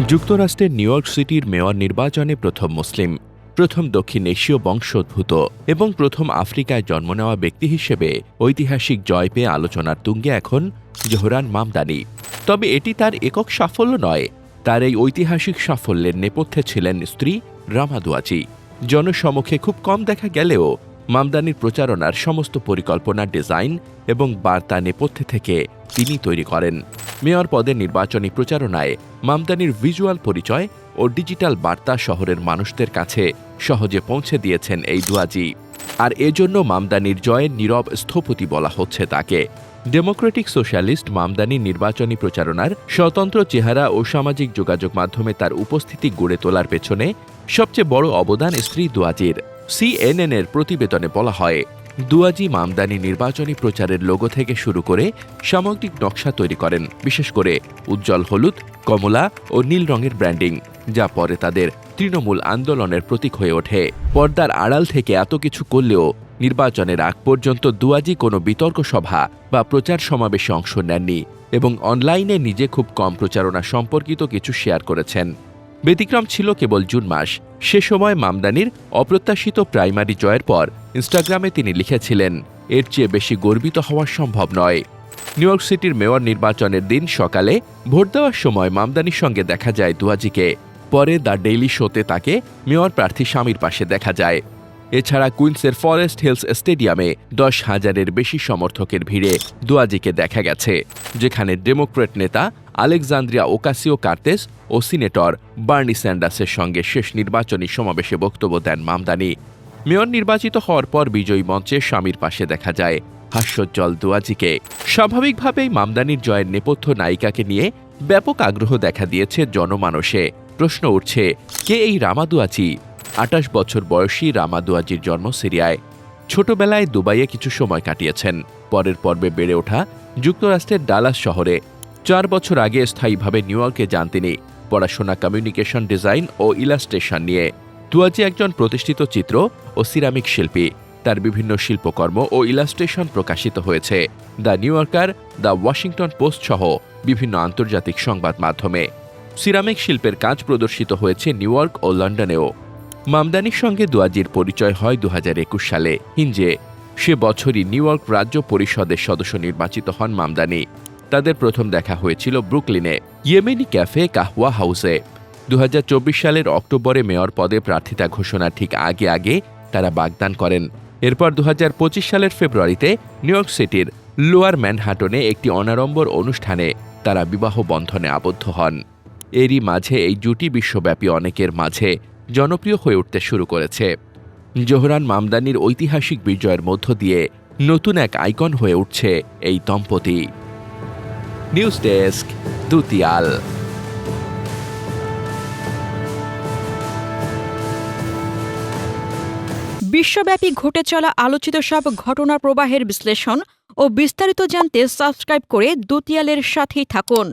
যুক্তরাষ্ট্রের new York সিটির mayor নির্বাচনে প্রথম মুসলিম, প্রথম দক্ষিণ এশীয় বংশোদ্ভূত এবং প্রথম আফ্রিকায় জন্ম নেওয়া ব্যক্তি হিসেবে ঐতিহাসিক জয় পেয়ে আলোচনার তুঙ্গে এখন জোহরান মামদানি। তবে এটি তার একক সাফল্য নয়, তার এই ঐতিহাসিক সাফল্যের নেপথ্যে ছিলেন স্ত্রী রামাদুয়াচি জনসমক্ষে খুব কম দেখা গেলেও মামদানির প্রচারণার সমস্ত পরিকল্পনা, ডিজাইন এবং বার্তা নেপথ্যে থেকে তিনি তৈরি করেন। মেয়র পদে নির্বাচনী প্রচারণায় মামদানির ভিজুয়াল পরিচয় ও ডিজিটাল বার্তা শহরের মানুষদের কাছে সহজে পৌঁছে দিয়েছেন এই দুয়াজি। আর এজন্য মামদানির জয়ের নীরব স্থপতি বলা হচ্ছে তাকে। ডেমোক্রেটিক সোশ্যালিস্ট মামদানি নির্বাচনী প্রচারণার স্বতন্ত্র চেহারা ও সামাজিক যোগাযোগ মাধ্যমে তার উপস্থিতি গড়ে তোলার পেছনে সবচেয়ে বড় অবদান স্ত্রী দুয়াজির। সিএনএন এর প্রতিবেদনে বলা হয় দুয়াজি মামদানি নির্বাচনী প্রচারের লোগো থেকে শুরু করে সামগ্রিক নকশা তৈরি করেন, বিশেষ করে উজ্জ্বল হলুদ, কমলা ও নীল রঙের ব্র্যান্ডিং, যা পরে তাদের তৃণমূল আন্দোলনের প্রতীক হয়ে ওঠে। পর্দার আড়াল থেকে এত কিছু করলেও নির্বাচনের আগ পর্যন্ত দুয়াজি কোনো বিতর্ক সভা বা প্রচার সমাবেশে অংশ নেননি এবং অনলাইনে নিজে খুব কম প্রচারণা সম্পর্কিত কিছু শেয়ার করেছেন। ব্যতিক্রম ছিল কেবল জুন মাস। সে সময় মামদানির অপ্রত্যাশিত প্রাইমারি জয়ের পর ইনস্টাগ্রামে তিনি লিখেছিলেন, এর চেয়ে বেশি গর্বিত হওয়া সম্ভব নয়। নিউ ইয়র্ক সিটির মেয়র নির্বাচনের দিন সকালে ভোট দেওয়ার সময় মামদানির সঙ্গে দেখা যায় দুয়াজিকে পরে দ্য ডেইলি শোতে তাকে মেয়র প্রার্থী স্বামীর পাশে দেখা যায়। এছাড়া কুইন্সের ফরেস্ট হিলস স্টেডিয়ামে দশ হাজারের বেশি সমর্থকের ভিড়ে দুয়াজিকে দেখা গেছে, যেখানে ডেমোক্রেট নেতা আলেকজান্দ্রিয়া ওকাসিও কার্তেস ও সিনেটর বার্নি স্যান্ডাসের সঙ্গে শেষ নির্বাচনী সমাবেশে বক্তব্য দেন মামদানি। মেয়র নির্বাচিত হওয়ার পর বিজয়ী মঞ্চে স্বামীর পাশে দেখা যায় হাস্যোজ্জ্বল দুয়াজিকে। স্বাভাবিকভাবেই মামদানির জয়ের নেপথ্য নায়িকাকে নিয়ে ব্যাপক আগ্রহ দেখা দিয়েছে জনমানসে। প্রশ্ন উঠছে, কে এই রামাদুয়াচি আটাশ বছর বয়সী রামাদুয়াজির জন্ম সিরিয়ায়। ছোটবেলায় দুবাইয়ে কিছু সময় কাটিয়েছেন। পরের পর্বে বেড়ে ওঠা যুক্তরাষ্ট্রের ডালাস শহরে চার বছর আগে স্থায়ীভাবে নিউ ইয়র্কে যান তিনি। পড়াশোনা, কমিউনিকেশন ডিজাইন ও ইলাস্ট্রেশন নিয়ে। দুয়াজি একজন প্রতিষ্ঠিত চিত্র ও সিরামিক শিল্পী। তার বিভিন্ন শিল্পকর্ম ও ইলাস্ট্রেশন প্রকাশিত হয়েছে। The New Yorker, the Washington Post সহ বিভিন্ন আন্তর্জাতিক সংবাদ মাধ্যমে। সিরামিক শিল্পের কাজ প্রদর্শিত হয়েছে নিউ ইয়র্ক ও লন্ডনেও। মামদানির সঙ্গে দুয়াজির পরিচয় হয় দু হাজার একুশ সালে। হিঞ্জে সে বছরই নিউ ইয়র্ক রাজ্য পরিষদের সদস্য নির্বাচিত হন মামদানি। তাদের প্রথম দেখা হয়েছিল ব্রুকলিনে, ইয়েমেনি ক্যাফে কাহওয়া হাউসে। দু হাজার চব্বিশ সালের অক্টোবরে মেয়র পদে প্রার্থিতা ঘোষণা ঠিক আগে আগে তারা বাগদান করেন। এরপর দু হাজার পঁচিশ সালের ফেব্রুয়ারিতে নিউ ইয়র্ক সিটির লোয়ার ম্যানহাটনে একটি অনাড়ম্বর অনুষ্ঠানে তারা বিবাহ বন্ধনে আবদ্ধ হন। এরই মাঝে এই জুটি বিশ্বব্যাপী অনেকের মাঝে জনপ্রিয় হয়ে উঠতে শুরু করেছে। জোহরান মামদানির ঐতিহাসিক বিজয়ের মধ্য দিয়ে নতুন এক আইকন হয়ে উঠছে এই দম্পতি। নিউজ ডেস্ক দুতিয়াল বিশ্বব্যাপী ঘটে চলা আলোচিত সব ঘটনা প্রবাহের বিশ্লেষণ ও বিস্তারিত জানতে সাবস্ক্রাইব করে দুতিয়ালের সাথেই থাকুন।